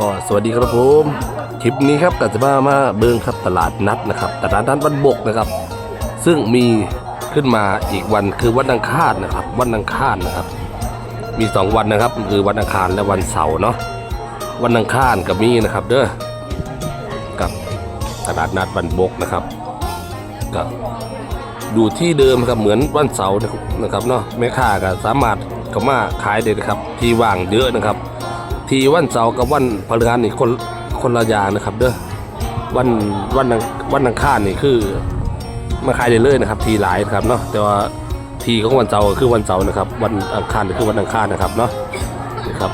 ก็สวัสดีครับผมคลิปนี้ครับก็จะมามาเบิงครับตลาดนัดนะครับตลาดนัดวันบกนะครับ ซึ่งมีขึ้นมาอีกวันคือวันอังคารนะครับ วันอังคารนะครับ มีสองวันนะครับ คือวันอังคารและวันเสาร์เนาะวันอังคารกับมีนะครับ เด้อกับตลาดนัดวันบกนะครับก็อยู่ที่เดิมครับเหมือนวันเสาร์นะครับเนาะแม่ค้าก็สามารถเข้ามาขายได้นะครับ ที่ว่างเยอะนะครับ ทีวันเสาร์กับวันพฤหัสนี่คนคนละอย่างนะครับ เด้อวันวันวันอังคารนี่คือมาขายได้เลยนะครับ ทีหลายนะครับเนาะแต่ว่าทีของวันเสาร์คือวันเสาร์นะครับ วันอังคารคือวันอังคารนะครับเนาะนี่ครับ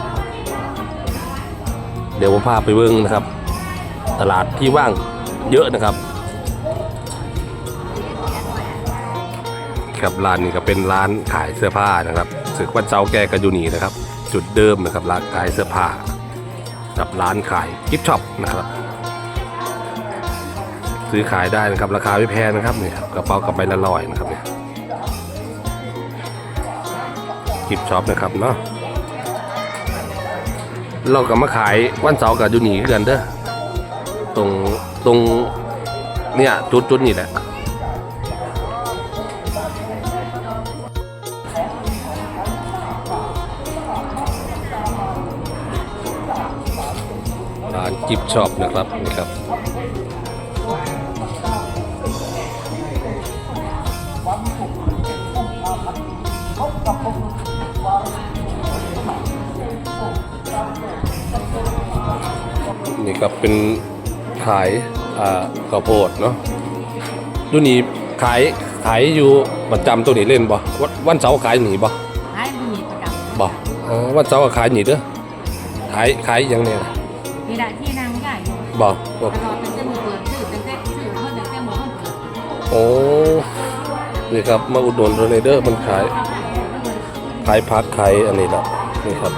เดี๋ยวผมพาไปเบิ้งนะครับ ตลาดที่ว่างเยอะนะครับครับร้านนี้ก็เป็นร้านขายเสื้อผ้านะครับสึกวันเสาร์แกก็อยู่นี่นะครับ จุดเดิมนะครับร้านขายเสื้อผ้ากับร้านขายกิฟช็อปนะครับ ซื้อขายได้นะครับ ราคาไม่แพงนะครับเนี่ยกระเป๋ากับใบละร้อยนะครับเนี่ยกิฟช็อปนะครับเนาะเราก็มาขายวันเสาร์กับยูนีคกันเด้อตรงตรงเนี่ยจุดจุดนี่แหละ ร้านกิฟช็อปนะครับนี่ครับนี่ครับเป็นขายอ่าข้าวโพดเนาะดูนี่ขายขายอยู่ประจำตัวนี้เล่นบ่วันวันเสาร์ขายหนีบ่ขายมีประจบ่อ๋อวันเสาร์ก็ขายหนีเด้อขายขายอยังเนี่ย ใหญ่อยู่บ่บ่ตลอดตั้งแต่มือเปิดซื้อตั้งแต่ซื้อเพิ่นตั้งแต่มือเพิ่นเปิดโอ้นี่ครับมาอุดหนุนโรเนเดอร์มันขายขายพักขายอันนี้แหละนี่ครับ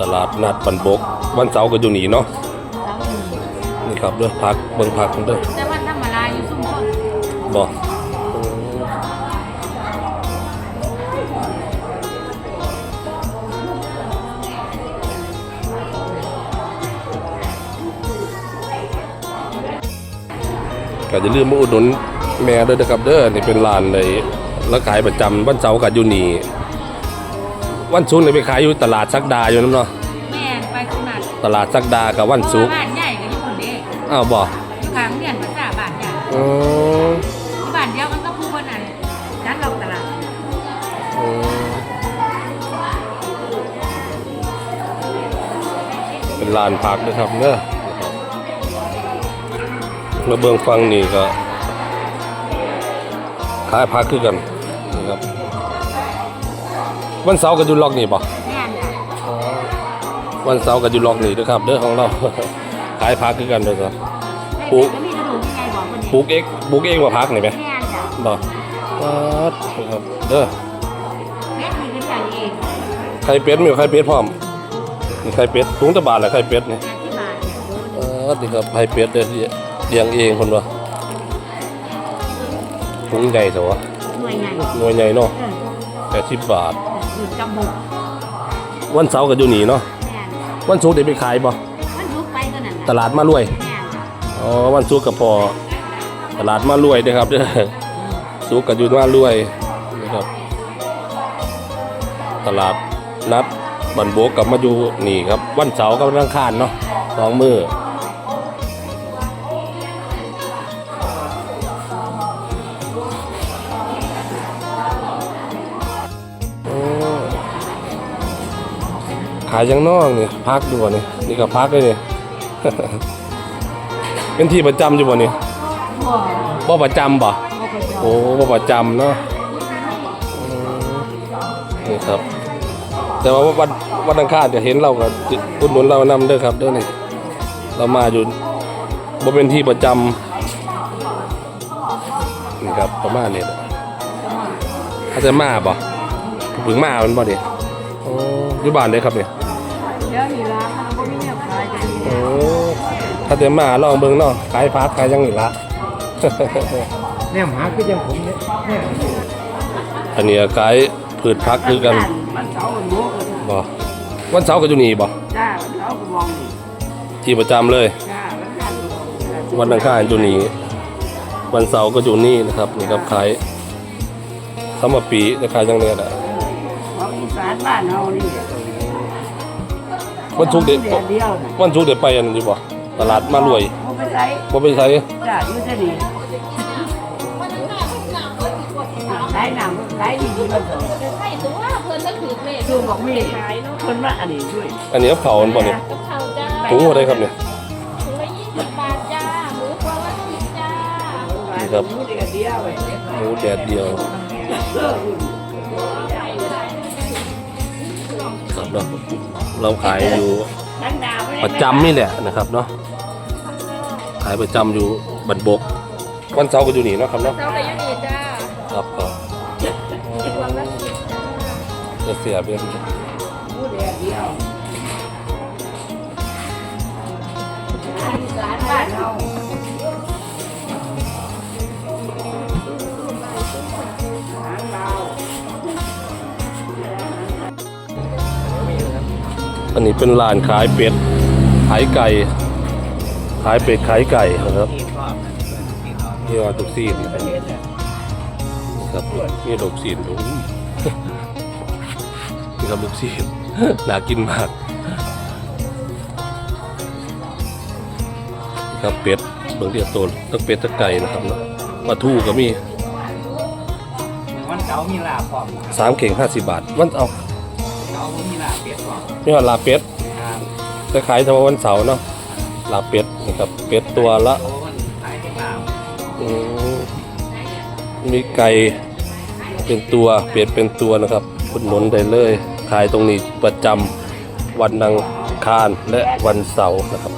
ตลาดนัดปันบกวันเสาร์ก็อยู่นี่เนาะแล้วมีนี่ครับเด้อพักเบิ่งพักกันเด้อแต่วันธรรมดาอยู่ซุ่มคนบ่ก็ อย่าลืมมาอุดหนุนแม่ด้วยนะครับเด้อนี่เป็นร้านเลยแล้วขายประจำวันเสาร์กับอยู่นี่วันศุกร์นี่ไปขายอยู่ตลาดซักดาอยู่น้ำเนาะแม่ไปขนาดตลาดซักดากับวันศุกร์บ้านใหญ่กับญี่ปุ่นเด้อ้าวบ่อยู่ข้างเรียนภาษาบ้านใหญ่อ๋อที่บ้านเดียวกันก็ผู้คนนั้นนัดเราตลาดอ๋อเป็นลานพักนะครับเนอะ มาเบื้องฟังนี่ก็ขายพักคือกันนะครับวันเสาร์ก็อยู่ล็อกนี่ป่ะแม่นจ้ะวันเสาร์ก็อยู่ล็อกนี่ด้วยครับ เด้อของเรา ขายพักคือกันเลยครับ ปลูกก็มีกระดูกยังไงบอกคนปลูกเองปลูกเองว่าพักนี่ไหมแม่นจ้ะบ่ปัดครับเด้อ แม่มีขึ้นใจเองไข่เป็ดมีไข่เป็ดพร้อมนี่ไข่เป็ดถุงตะบาทแหละไข่เป็ดนี่งานที่บ้านเนี่ยโดนเออนี่ครับไข่เป็ดเด้อ เลี้ยงเองคนวะถุงใหญ่เถอะวะหน่วยใหญ่หน่วยใหญ่เนาะเออแปดสิบบาทอยู่จมูกวันเสาร์ก็อยู่นี่เนาะแม่นวันศุกร์เดี๋ยวไปขายบ่มันลุกไปตัวนั้นตลาดมารวยแม่นจ้ะอ๋อวันศุกร์ก็พอตลาดมารวยเด้อครับเด้อศุกร์ก็อยู่มารวยนะครับ ตลาดนัดบันโบกกลับมาอยู่นี่ครับ วันเสาร์กับวันอังคารเนาะสองมือายยังนอกนี่พักดูบ่นี่นี่ก็พักเลยนี่ เป็นที่ประจำอยู่บ่นี่บ่บ่ประจำบ่บ่ไปจอโอ้บ่ประจำเนาะอืมนี่ครับ แต่ว่าวันวันอังคารจะเห็นเราก็อุดหนุนเรานำเด้อครับเด้อนี่เรามาอยู่บ่เป็นที่ประจำนี่ครับประมาณนี้แหละถ้าจะมาบ่ถึงมามันบ่ดิโอ้อยู่บ้านเลยครับเนี่ยายกันนี่โอ้ถ้าจะมาลองเบิ่งเนาะขายพักขายหยังนี่ละแนวหาคือยังผมเนี่ยแนวอันนี้ขายพืชพักคือกันมันเสาร์วันโมกบ่วันเสาร์ก็อยู่นี่บ่จ้าที่ประจำเลยวันอังคารอยู่นี่วันเสาร์ก็อยู่นี่นะครับนี่ครับขายสามปีจะขายจังเลยอะของอีสานบ้านเฮานี่ วันทุกร์เด็ดเดียวเดียวน่ะวันทุกร์เด็ดไปอันนี้บ่ตลาดมารวยบ่ไปใช้บ่ไปใช้จ้าอยู่ที่นี่ขายหนังขายดีๆมันเถอะใช่ตัวเพิ่นก็ถือเลขดูบอกมีขายเนาะคนว่าอันนี้ด้วยอันนี้กับเขาอันบ่เนี่ยกับเขาจ้าถุงอะไรครับเนี่ยถุงละยี่สิบบาทจ้าหมูกรอบละสิบจ้านี่ครับอยู่เดียวเดียวเว้ยหมูแดดเดียวครับเนาะ เราขายอยู่ประจำนี่แหละนะครับเนาะขายประจำอยู่บันบก วันเสาร์ก็อยู่นี่เนาะครับเนาะเจ้าไปยูนี่จ้าครับก็รวมละสิบจ้าจะเสียเบี้ยพูดเดียวอีสานบ้านเรา อันนี้เป็นร้านขายเป็ด ขายไก่ ขายเป็ดขายไก่นะครับนี่ว่าตุกซีนครับนี่ดอกซีนดูนี่ครับลูกซีนน่ากินมากนี่ครับเป็ดเบื้องเดียวโตทั้งเป็ดทั้งไก่นะครับเนาะปลาทูก็มีวันเสาร์มีลาบพร้อมสามเข่งห้าสิบบาทวันเอา เสาร์มีลาบเป็ดพร้อมนี่ว่าลาเป็ดครับจะขายเฉพาะวันเสาร์เนาะลาเป็ดนะครับเป็ดตัวละโอ้มันขายเป็นลาบอืมมีไก่เป็นตัวเป็ดเป็นตัวนะครับคุณหนุนได้เลยขายตรงนี้ประจำวันอังคารและวันเสาร์นะครับ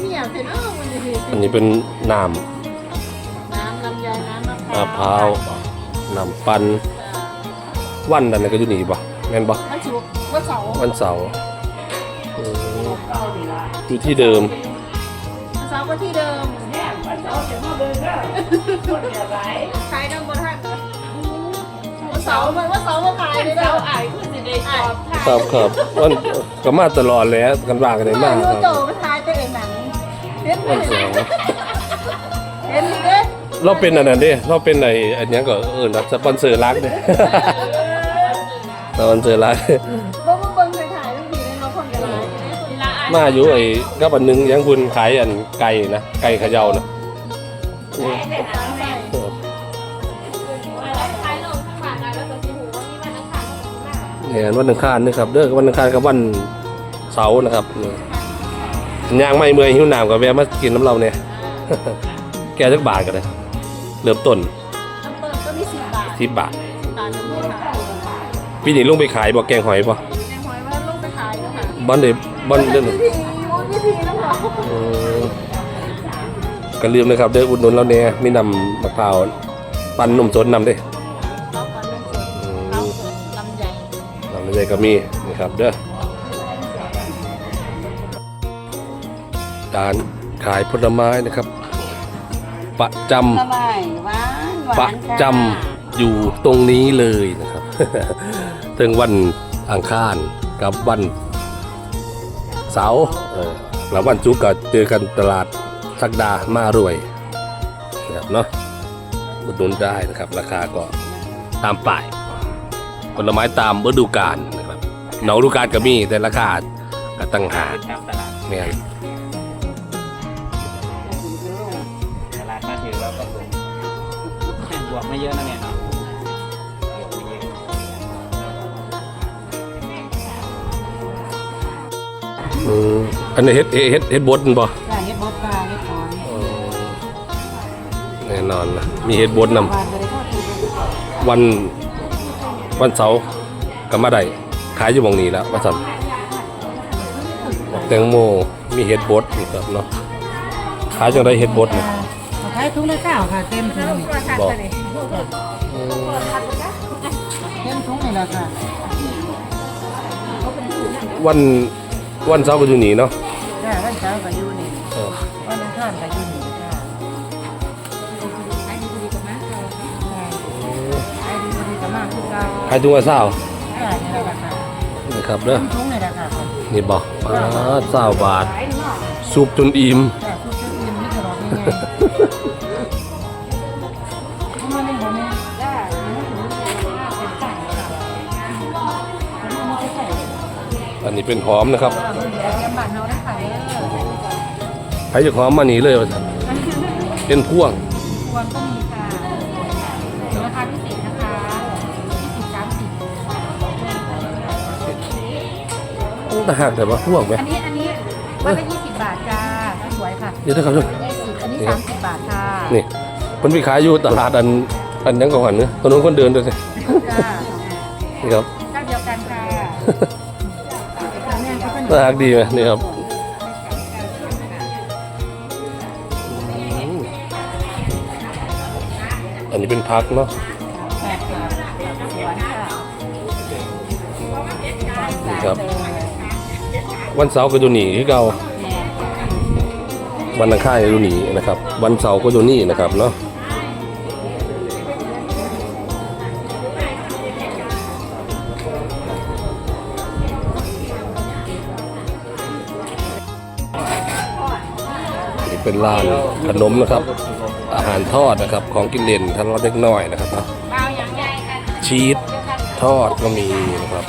เนี่ยเสร็จแล้วมันจะมีอันนี้เป็นน้น้ำลำไยน้ำมะำมะพร้าวน้ำปันวันนั้นก็อยู่นี่ปะแม่นปะมันชุกวันเสาร์วันเสาร์อืมอยู่ที่เดิมวันเสาร์ก็ที่เดิมเนี่ยมันเอาแต่มาเบิ่งเด้อคนเดียวหลายขายน้ำบนท่านนะวันเสาร์มันวันเสาร์มาขายเลยเสาร์อ่ายคือสิได้จอบขาย ครับครับวันก็มาตลอดแล้วกันว่ากันได้มากรู้ครับโจมาขายแต่เองหนังเห็นไหมวันเสาร์เห็นเด้เราเป็นอันนั้นเด้เราเป็นไอ้อันเนี้ยก็เออนะสปอนเซอร์รักเด้สปอนเซอร์รัก บ่มาเบิ่งเคยถ่ายทั้งทีเลยเนาะคนกันหลายเวลาอ่านมาอยู่ไอ้ก็อันหนึงยังคุณขายอันไก่นะไก่เขย่านะข กับวันหน้าเนี่ยวันอังคารนะครับเด้อวันอังคารกับวันเสาร์นะครับย่างไม่เมื่อยหิวน้ำก็แวะมากินน้ำเราเนี่ยแกจักบาทกันเลยเริ่มต้นน้ำเปิดก็มีสิบบาทที่บาทบาทจะพูดค่ะปีนี้ลงไปขายบอกแกงหอยป่ะแกงหอยว่าลงไปขายแล้วค่ะบอนเดบอนเดินวิธีวิธีน้ำหอมก็ลืมนะครับเด้ออุดหนุนเราเนี่ยมีนำมะพร้าว ปั้นนมสดนำเด้เร เลยก็มีนะครับเด้อการขายผลไม้นะครับ ประจสบายหวานหำประวานค่ะจำอยู่ตรงนี้เลยนะครับ ถึงวันอังคารกับวันเสาร์เออแล้ววันจุกร์ก็เจอกันตลาดสักดามารวยนะครับเนาะอุดหนุนได้นะครับ ราคาก็ตามป้าย ผลไม้ตามฤดูกาลนะครับหนองฤดูกาลก็มีแต่ราคาก็ตั้งหากตามตลาดแม่นตลาดมาถือว่าก็ถูกบวกไม่เยอะนะเนี่ยเนาะบวกไม่เยอะอืมอันนี้เฮ็ดเฮ็ดเฮ็ดเฮ็ดบดนั่นบ่จ้าเฮ็ดบดปลาเฮ็ดหอมแน่นอนนะมีเฮ็ดบดนำหวานบ่ได้ทอดทิ้ง วันวันเสาร์ก็มาได้ขายอยู่หมองนี้แล้วมาสั่นแตงโมมีเฮ็ดบดนี่ครับเนาะขายจังไดเฮ็ดบดนี่ขายถุงละเก้าค่ะเต็มถุงบอกเต็มถุงนี่แหละค่ะวันวันเสาร์ก็อยู่นี่เนาะจ้าวันเสาร์ก็อยู่นี่เออวันอังคารก็อยู่นี่ ขายถุงละเศร้าอ่านี่แหละราคานี่ครับเด้อทุ่งในราคาคนนี่บอกป้าเศร้าบาทซุปจนอิ่มแต่ทุกชิ้นยืนไม่ตลอดนี่ไงทำไมไม่หมดเนี่ยได้ไม่ถึงเป็นสั่งค่ะผมไม่ใช่อันนี้เป็นหอมนะครับเตรียมบัตรเราได้ขายเลย ใครจะหอมมานี่เลยว่าซั่นเป็นพ่วงควรก็ แต่หากแต่ว่าพ่วงไหมอันนี้อันนี้วันละยี่สิบบาทจ้าสวยค่ะเดี๋ยวนะครับเด้อยี่สิบอันนี้สามสิบบาทค่ะนี่มันไปขายอยู่ตลาดอันอันยังก่อนเนื้อถนนคนเดินด้วยสิจ้านี่ครับเจ้าเดียวกันค่ะแม่เขาเป็นน่ารักดีไหมนี่ครับอันนี้เป็นพักเนาะ วันเสาร์ก็อยู่นี่ที่เก่าแม่วันอังคารก็อยู่นี่นะครับ วันเสาร์ก็อยู่นี่นะครับเนาะนี่เป็นร้านขนมนะครับ อาหารทอดนะครับ ของกินเล่นทั้งเล็กน้อยนะครับเนาะเบาอย่างใหญ่ค่ะชีสทอดก็มีนะครับ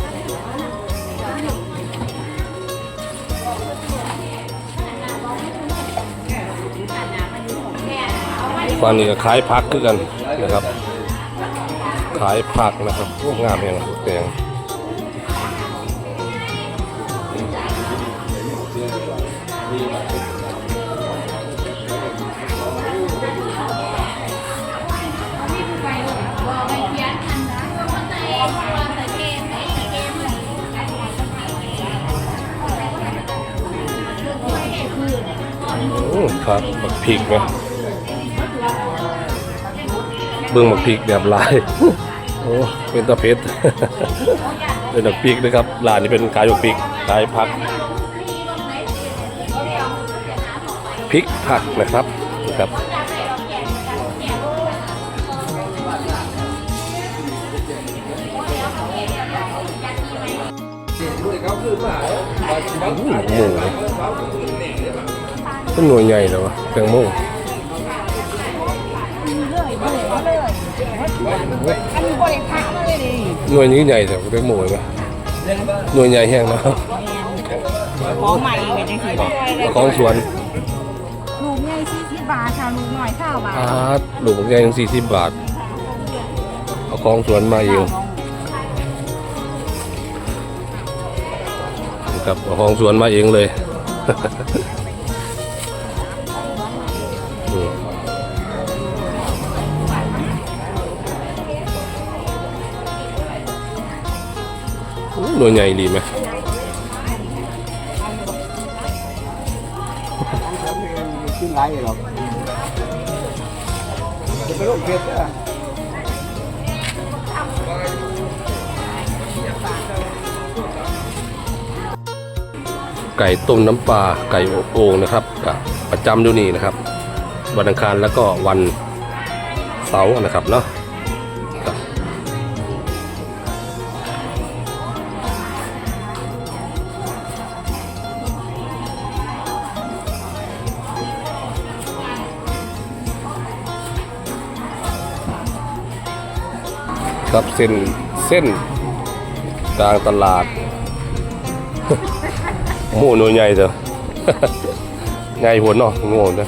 ฝั่งนี้ก็ขายผักคือกันนะครับ ขายผักนะครับพวกงามอย่างแดงอื้อครับบักพริกไหม เบิ่งบักพริกแบบลาย โอ้เป็นตะเพ็ดเป็นบักพริกนะครับร้านนี้เป็นขายบักพริกขายผักพริกผักนะครับนะครับอู้หมูเป็นหน่วยใหญ่เลยวะแตงโม อันนี้บริพารมาเลยดิหน่วยนี้ใหญ่แต่แตงโมเห็นไหมหน่วยใหญ่แห้งนะครับของใหม่เลยจังสิของสวนลูกใหญ่สี่สิบบาทค่ะลูกหน่อยเท่าบาทอาดลูกบักใหญ่ถึงสี่สิบบาท เอาของสวนมาเองนะครับเอาของสวนมาเองเลย หน่วยใหญ่ดีไหมขึ้นไรหรอกจะไปลงเพชรอะไก่ต้มน้ำปลาไก่โอ่งนะครับกับประจำอยู่นี่นะครับ วันอังคารแล้วก็วันเสาร์นะครับเนาะ ครับเส้นเส้นกลางตลาดหมูหน่วยใหญ่เถอะใหญ่หัวเนาะงงเด้อ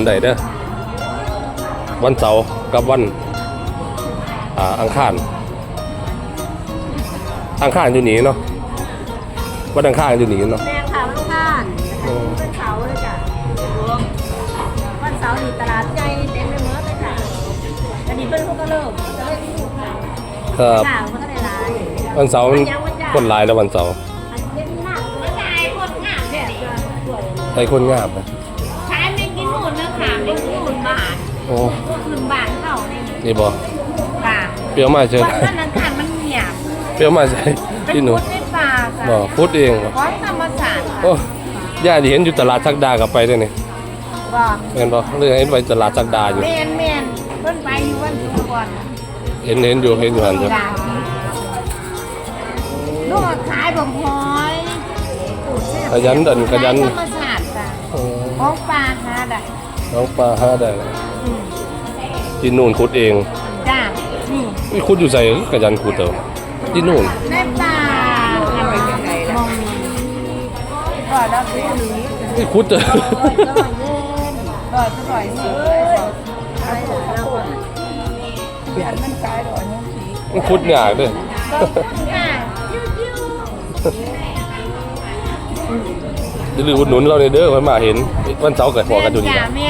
นได้เด้อวันเสาร์กับวันอ่าอังคาร อังคารอยู่นี่เนาะวันอังคารอยู่นี่เนาะแดงขาวข้านเป็นเสาร์เลยจ้ะวันเสาร์นี่ตลาดใจแดนี้เพิ่นเขาก็เริ่มเขาจะได้พูดครับข่าวมันก็ได้หลายวันเสาร์คนหลายแล้ววันเสาร์อันนี้หน้าไม่ใช่คนงามเนี่ยใครคนงามนะ โอ้คืนบาทเขาเนี่ยนี่บอบาทเปรี้ยวมาเชิญวันนั้นทานมันเหี่ยบเปรี้ยวมาใช่เป็นที่หนูพุทธในป่าค่ะบอพูดเองเหรอก้อยธรรมศาสตร์ค่ะโอ้ย่าที่เห็นอยู่ตลาดชักดากับไปด้วยนี่บอกเห็นบอเรื่องเห็นไปตลาดชักดาอยู่ เมนเมนเพิ่นไปอยู่วันศุกร์ก่อนเห็นเห็นอยู่เห็นอยู่หันอยู่ดาลูกขายผมหอยขยันดันขยันธรรมศาสตร์จ้ะโอ้ของปลาค่ะได้น้องปลาห้าได้อืม ที่นู่นขุดเองจ้านี่นี่ขุดอยู่ใส่ขยันขุดเติมที่นู่นในป่าทำไปยังไงล่ะมองมีก่อนแล้วคือหรือนี่ขุดเติมก็มาเล่นก่อนก็ปล่อยสิอะไรแล้วก็เขียนมันกายดอกนี้สีมันขุดยากเด้อค่ะจิ้วอย่าลืมอุดหนุนเราเลยเด้อวันมาเห็นวันเสาร์เกิดพอกันอยู่นี่จ้านะ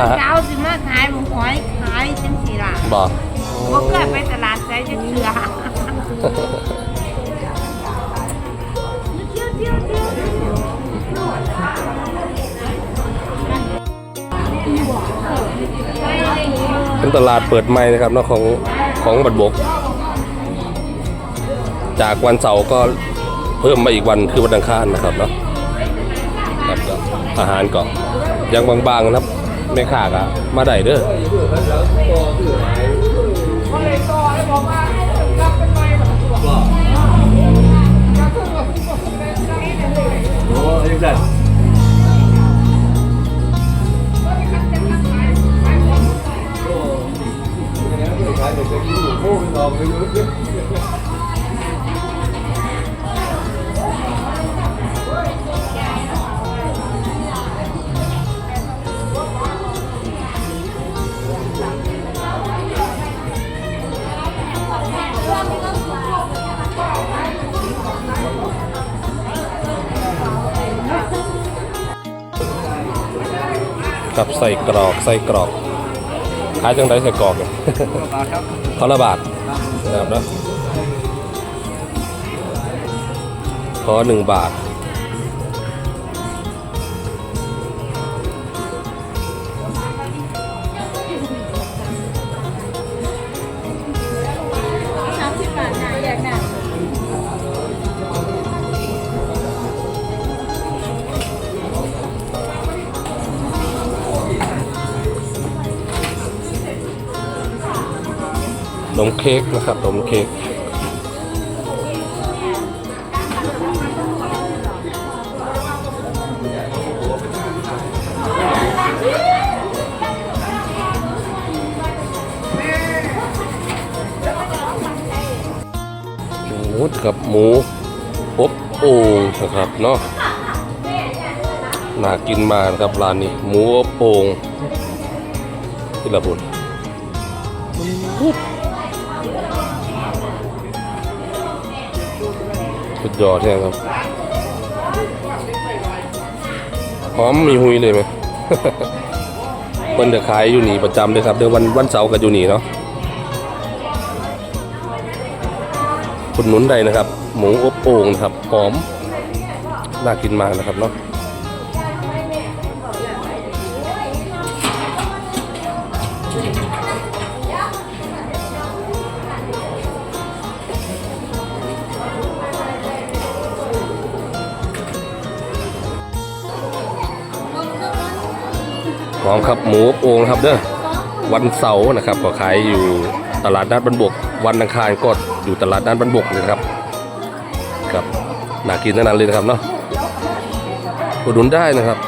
แม่นแม่นวันเช้าสิมาขายหมูหอยขายจังสีล่ะบอกบ่เคยไปตลาดใจจะเชื่อไปเลยเป็นตลาดเปิดใหม่นะครับเนาะของของบัดบก จากวันเสาร์ก็เพิ่มมาอีกวันคือวันอังคารนะครับเนาะครับก็อาหารก็ยังบางๆนะครับ แม่ค้าก็มาได้เด้อโอ้ยจัด กับใส่กรอกใส่กรอกขายจังไดใส่กรอกเนี่ยครับเขาละบาทนะครับเนาะขอหนึ่งบาท เค้กนะครับนมเค้กหมูกับหมูอบโอ่งนะครับเนาะน่ากินมากครับร้านนี้ หมูอบโอ่งที่ละบุญ สุดยอดใช่ครับหอมมีหุยเลยไหมเพิ่นจะขายอยู่นี่ประจำเลยครับเดือนวันวันเสาร์กับอยู่นี่เนาะคุณหนุนได้นะครับ หมูอบโอ่งนะครับหอมน่ากินมากนะครับเนาะ หอมครับหมูโอ่งครับเด้อวันเสาร์นะครับก็ขายอยู่ตลาดนัดบันบก วันอังคารก็อยู่ตลาดนัดบันบกเลยครับครับน่ากินทั้งนั้นเลยนะครับเนาะอุดหนุนได้นะครับ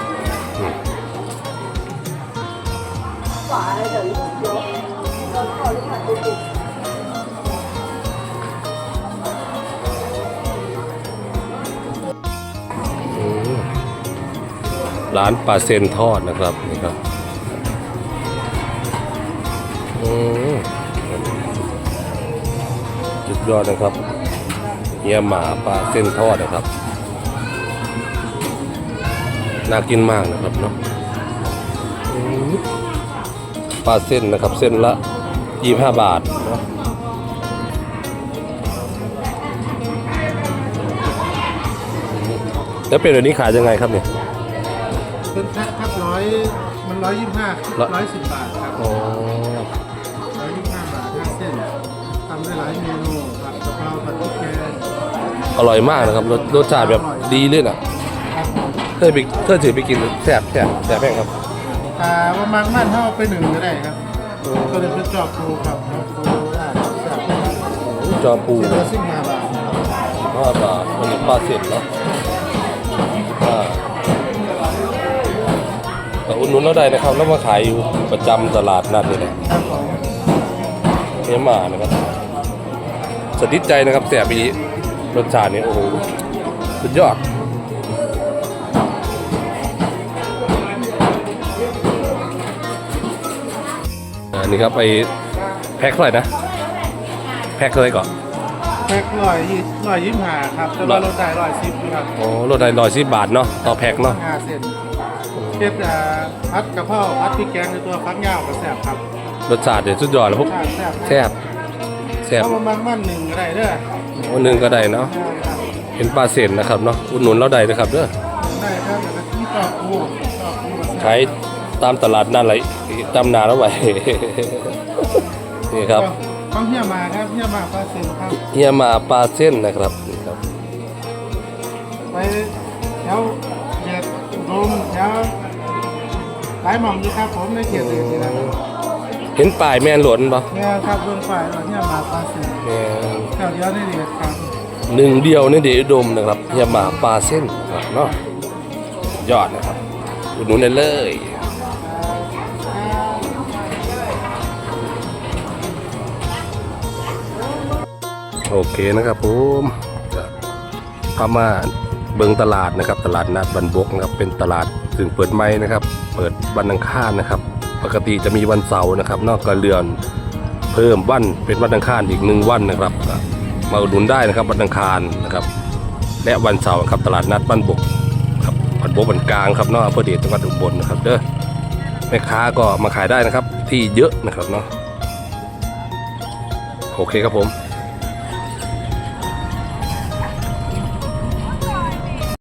ร้านปลาเซนทอดนะครับนี่ครับ สุดยอดนะครับเฮียหมาปลาเส้นทอดนะครับ น่ากินมากนะครับเนาะอืมปลาเส้นนะครับ เส้นละยี่ห้าบาทเนอะแล้วเป็นแบบนี้ขายยังไงครับเนี่ยเป็นแพ็คครับร้อยมันร้อยยี่สิบห้าร้อยร้อยสิบบาทครับ อร่อยมากนะครับรสรสชาติแบบดีเลยน่ะครับผมเคยไปเคยถือไปกินแซ่บแซ่บแซ่บแพงครับอ่าประมาณมันเท่าไปหนึ่งก็ได้ครับก็เลยเป็นจอบปูครับปูได้ครับจอปูที่ละสิบห้าบาทครับห้าบาทวันนี้ปลาเสร็จเนาะอ่าแต่อุ่นนุนเราได้นะครับ แล้วมาขายอยู่ประจำตลาดนัดนี่แหละครับผมเฮียหมานะครับสติดใจนะครับแซ่บปี รสชาตินี่โอ้โหสุดยอดอันนี้ครับไปแพ็คเท่าไหร่นะ แพ็คเท่าไหร่ก่อนแพ็คร้อยยี่ร้อยยี่สิบห้าครับแต่ว่าเราได้ร้อยสิบครับโอ้รถได้ร้อยสิบบาทเนาะต่อแพ็คเนาะห้าเส้นเฮ็ดอ่าผัดกะเพราผัดพริกแกงในตัวฟักยาวกับแซ่บครับรสชาติเดี๋ยวสุดยอดแล้วพวกชาติแซ่บแซ่บแซ่บเพราะว่ามันมันหนึ่งก็ได้เด้อ วันหนึ่งก็ได้เนาะครับเป็นปลาเศษนะครับเนาะอุดหนุนเราได้นะครับเด้อได้ครับแล้วก็ที่จอบปูจอบปูกับแซ่บขายตามตลาดนั่นไรตามนาแล้วไหวนี่ครับต้องเฮียมาครับเฮียมาปลาเซนครับเฮียมาปลาเส้นนะครับนี่ครับไปแถวเด็ดโดมแถวหลายหม่อมอยู่ครับผมในเขตอื่นนี่นะครับ เห็นป้ายแมนหลวนปะเนี่ยครับเบื้องฝ่ายเราเฮียมาปลาเซนแมนแถวเดียวในเด็ดครับหนึ่งเดียวในเดชอุดมนะครับเฮียมาปลาเส้นครับเนาะยอดนะครับอุดหนุนได้เลยโอเคนะครับผมก็พามาเบิงตลาดนะครับ ตลาดนัดบันบกนะครับเป็นตลาดถึงเปิดไม้นะครับ เปิดวันอังคารนะครับ ปกติจะมีวันเสาร์นะครับ นอกจากเรือนเพิ่มวันเป็นวันอังคารอีกหนึ่งวันนะครับมาอุดหนุนได้นะครับวันอังคารนะครับ และวันเสาร์ครับตลาดนัดบ้านบกครับบ้านบกบันกลางครับนอกอำเภอเดชจังหวัดอุบลนะครับเด้อแม่ค้าก็มาขายได้นะครับที่เยอะนะครับเนาะโอเคครับผม